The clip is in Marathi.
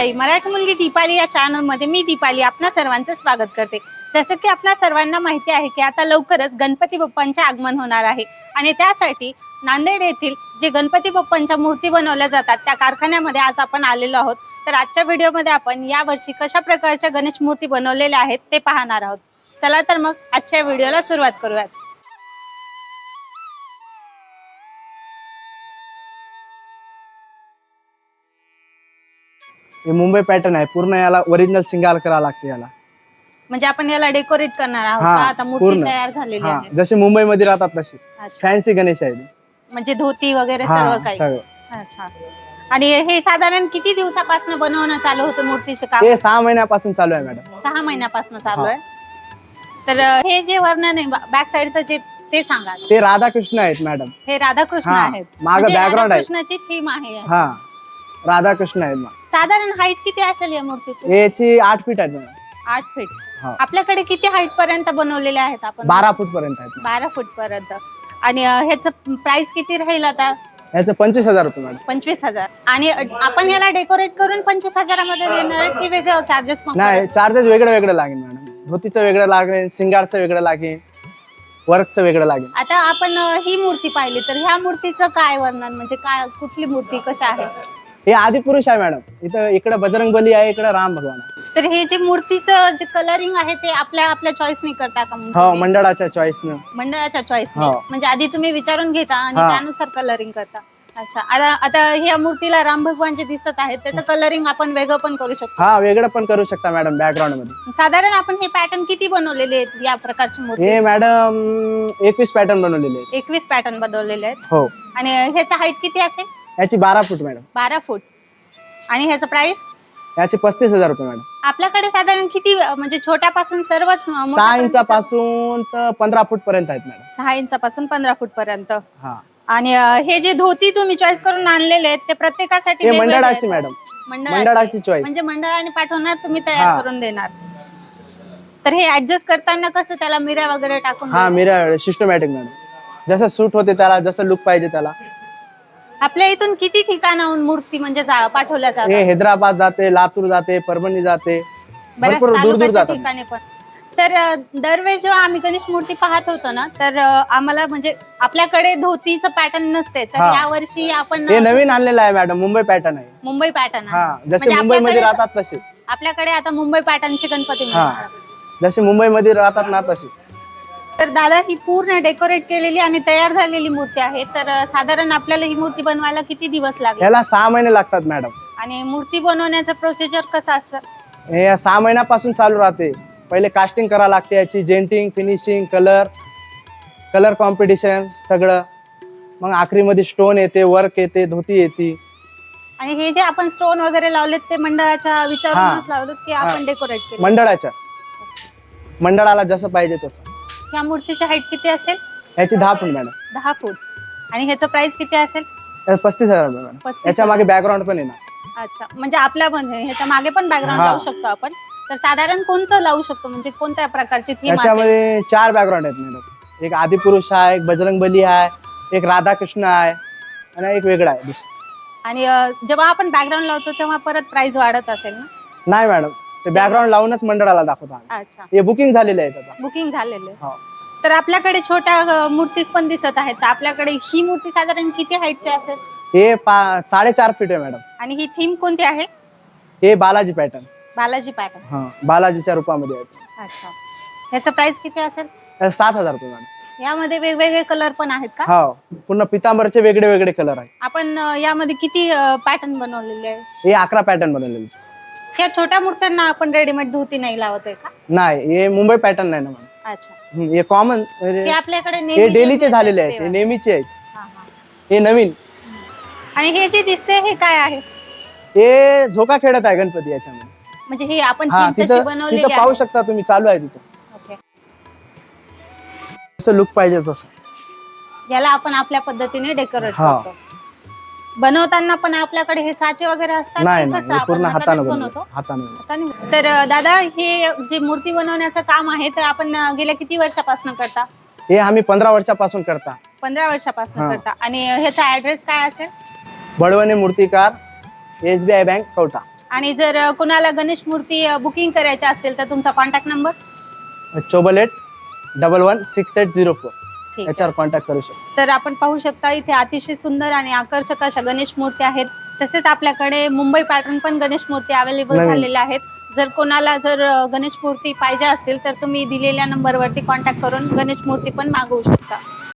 मंडळी मराठी मुलगी दीपाली या चॅनलमध्ये मी दीपाली आपणा सर्वांचं स्वागत करते. जसं की आपणा सर्वांना माहिती आहे की आता लवकरच गणपती बाप्पांचे आगमन होणार आहे. आणि त्यासाठी नांदेड येथील जे गणपती बाप्पांच्या मूर्ती बनवल्या जातात त्या कारखान्यामध्ये आज आपण आलेलो आहोत. तर आजच्या व्हिडिओमध्ये आपण यावर्षी कशा प्रकारच्या गणेश मूर्ती बनवलेल्या आहेत ते पाहणार आहोत. चला तर मग आजच्या व्हिडिओला सुरुवात करूयात. हे मुंबई पॅटर्न आहे. पूर्ण याला ओरिजिनल सिंगार करावं लागते याला. म्हणजे आपण याला डेकोरेट करणार आहोत हा, का? आता मूर्ती पूर्ण. तयार झालेली हा आहे. जसे मुंबईमध्ये राहतात तसे अच्छा. फॅन्सी गणेश आहे. म्हणजे धोती वगैरे हा सर्व काही. सगळं. अच्छा. आणि हे साधारण किती दिवसापासून बनवणं चालू होतं मूर्तीचे काम? ते सहा महिन्यापासून चालू आहे मॅडम सहा महिन्यापासून चालू हा. आहे. तर अं, हे जे वर्णन आहे बॅक साईडचं जे ते सांगा. ते राधाकृष्ण आहेत मॅडम हे राधाकृष्ण हा, आहेत. मागं म्हणजे background आहे. राधाकृष्णाची थीम आहे. हा. राधाकृष्ण आहेत मॅम साधारण हाईट किती असेल या मूर्तीची? याची आठ फीट आहेत आठ फीट हा. आपल्याकडे किती हाईट पर्यंत बनवलेले आहेत आपण? बारा फूट पर्यंत आहेत. बारा फूट पर्यंत. आणि अं, ह्याचं प्राइस किती राहील आता? याचं पंचवीस हजार रुपये मॅडम पंचवीस हजार. आणि अ, आपण याला डेकोरेट करून पंचवीस हजारामध्ये देणार की वेगळं चार्जेस मग नाही चार्जेस वेगळं वेगळं लागेल मॅडम धोतीचं वेगळं लागेल सिंगारचं वेगळं लागेल वर्कचं वेगळं लागेल. आता आपण अ, ही मूर्ती पाहिली तर ह्या मूर्तीचं काय वर्णन? म्हणजे काय कुठली मूर्ती कशा आहे हे आदिपुरुष आहे मॅडम. इथं इकडं बजरंग बली आहे इकडं राम भगवान आहे. तर हे जे मूर्तीचं जे कलरिंग आहे ते आपल्या आपल्या चॉईसने करता का मग हो तुम्ही? मंडळाच्या चॉईसनं मंडळाच्या चॉईसने हो. म्हणजे आधी तुम्ही विचारून घेता आणि हा. त्यानुसार कलरिंग करता. अच्छा. आता आता ह्या मूर्तीला राम भगवान जे दिसत आहेत त्याचं कलरिंग आपण वेगळं पण करू शकतो. हा वेगळं पण करू शकता मॅडम बॅकग्राऊंडमध्ये. साधारण आपण हे पॅटर्न किती बनवलेले आहेत या प्रकारची मूर्ती? हे मॅडम एकवीस पॅटर्न बनवलेले आहेत. एकवीस पॅटर्न बनवलेले आहेत. हो. आणि ह्याचा हाईट किती असेल? याची बारा फूट मॅडम. बारा फूट. आणि ह्याचं प्राइस याची पस्तीस हजार रुपये मॅडम. आपल्याकडे साधारण किती अ, म्हणजे छोट्यापासून सर्वच अ, सहा मोठ्यापर्यंत इंचापासून तर पंधरा फूट पर्यंत आहेत मॅडम. सहा इंचापासून पंधरा फूट पर्यंत. हा. आणि अ, हे जे धोती तुम्ही चॉईस करून आणलेले आहेत ते प्रत्येकासाठी हे वेगवेगळे मंडळाची आहेत. मॅडम. मंडळाची. मंडळाची choice. म्हणजे मंडळाने पाठवणार तुम्ही हा. तयार करून देणार. तर हे ऍडजस्ट करताना कसं त्याला मिऱ्या वगैरे टाकून हा मिरा सिस्टमॅटिक मॅडम. जसं सूट होते त्याला जसं लुक पाहिजे त्याला. आपल्या इथून किती ठिकाणाहून मूर्ती म्हणजे जा- पाठवल्या हे जातात हैदराबाद जाते लातूर जाते परभणी जाते. बऱ्याच भरपूर दूर दूर तालुक्याच्या जातात. ठिकाणी पण. तर अ, दरवेळेस जेव्हा आम्ही गणेश मूर्ती पाहत होतो ना तर अ, आम्हाला म्हणजे आपल्याकडे धोतीचं पॅटर्न नसते. तर हा. यावर्षी आपण हे नवीन आणलेलं आहे मॅडम मुंबई पॅटर्न आहे. मुंबई पॅटर्न हा जसे मुंबईमध्ये राहतात तसे. आपल्याकडे आता मुंबई पॅटर्नचे गणपती हा. मिळणार. जसे मुंबईमध्ये राहतात ना तसे. तर दादा ही पूर्ण डेकोरेट केलेली आणि तयार झालेली मूर्ती आहे. तर साधारण आपल्याला ही मूर्ती बनवायला किती दिवस लागेल? याला सहा महिने लागतात मॅडम. आणि मूर्ती बनवण्याचं प्रोसिजर कसं असतं? हे सहा महिन्यापासून चालू राहते. पहिले कास्टिंग करावं लागते याची जेंटिंग फिनिशिंग कलर कलर कॉम्पिटिशन सगळं. मग आखरीमध्ये स्टोन येते वर्क येते धोती येते. आणि हे जे आपण स्टोन वगैरे लावलेत ते मंडळाच्या विचारूनच हा. लावलेत आपण डेकोरेट केले? मंडळाच्या. मंडळाला जसं पाहिजे तसं. या मूर्तीची हाईट किती असेल? याची दहा फूट मॅडम दहा फूट. आणि ह्याचं प्राइस किती असेल? पस्तीस हजार रुपये मॅडम 35,000. याच्या मागे बॅकग्राऊंड पण येणार अच्छा. म्हणजे आपल्या पण ह्याच्या मागे पण बॅकग्राऊंड हा. लावू शकतो आपण. तर साधारण कोणतं लावू शकतो? म्हणजे कोणत्या प्रकारची थीम असेल? याच्यामध्ये चार बॅकग्राऊंड आहेत मॅडम एक आदिपुरुष आहे एक बजरंग बली आहे एक राधाकृष्ण आहे आणि एक वेगळा आहे. दुसरा आणि अ, जेव्हा आपण बॅकग्राऊंड लावतो तेव्हा परत प्राइस वाढत असेल ना? नाही मॅडम ते बॅकग्राऊंड लावूनच मंडळाला दाखवतो आम्ही. अच्छा. हे बुकिंग झालेले आहेत आता बुकिंग झालेलं आहे. हो. तर आपल्याकडे छोट्या अ, मूर्तीज पण दिसत आहेत. तर आपल्याकडे ही मूर्ती साधारण किती हाईटची असेल? हे पा साडेचार फीट आहे मॅडम आणि ही थीम कोणती आहे? हे बालाजी पॅटर्न बालाजी पॅटर्न हा बालाजीच्या रूपामध्ये आहेत अच्छा. ह्याचं प्राइस किती असेल? सात हजार रुपये मॅडम यामध्ये वेगवेगळे कलर पण आहेत का? हो. पूर्ण पितांबरचे वेगळे वेगळे कलर आहे. आपण अ, यामध्ये किती पॅटर्न बनवलेले आहे? हे अकरा पॅटर्न बनवलेले ह्या छोट्या मूर्त्यांना आपण रेडीमेड धोती नाही लावत आहे का? नाही हे मुंबई पॅटर्न नाही ना मॅडम. अच्छा. हम्म, हे कॉमन हे आपल्याकडे नेहमी डेलीचे झालेले आहेत हे तेव्हा. नेहमीचे आहेत. हा, हा. हे नवीन. आणि हे जे दिसते हे काय आहे? हे झोका खेळत आहे गणपती याच्यामध्ये. म्हणजे हे आपण हा तशी तिथं बनवलेली पाहू आहे. शकता तुम्ही चालू आहे तिथं. ओके. जसं लुक पाहिजे तसं. याला आपण आपल्या पद्धतीने डेकोरेट हा. करतो. बनवताना पण आपल्याकडे हे साचे वगैरे असतात नाही नाही कसं आपण पूर्ण हातानेच हाताने बनवतो. बनवतो? हाताने बनवतो. हाताने? तर अ, दादा हे जे मूर्ती बनवण्याचं काम आहे ते आपण अ, गेल्या किती वर्षापासून करता? हे आम्ही पंधरा वर्षापासून करता. पंधरा वर्षापासून हा. करता. आणि ह्याचा ऍड्रेस काय असेल? बळवणे मूर्तिकार एस बी आय बँक कवटा आणि जर अ, कुणाला गणेश मूर्ती बुकिंग करायच्या असतील तर तुमचा contact number चोबल eight double one six eight zero four. ठीक आहे. याच्यावर कॉन्टॅक्ट करू शकतो तर आपण पाहू शकता इथे अतिशय सुंदर आणि आकर्षक अशा गणेश मूर्ती आहेत तसेच आपल्याकडे मुंबई पॅटर्न पण गणेश मूर्ती अवेलेबल नवीन. झालेल्या आहेत जर कोणाला जर अ, गणेश मूर्ती पाहिजे असतील तर तुम्ही दिलेल्या नंबरवरती कॉन्टॅक्ट करून गणेश मूर्ती पण मागवू शकता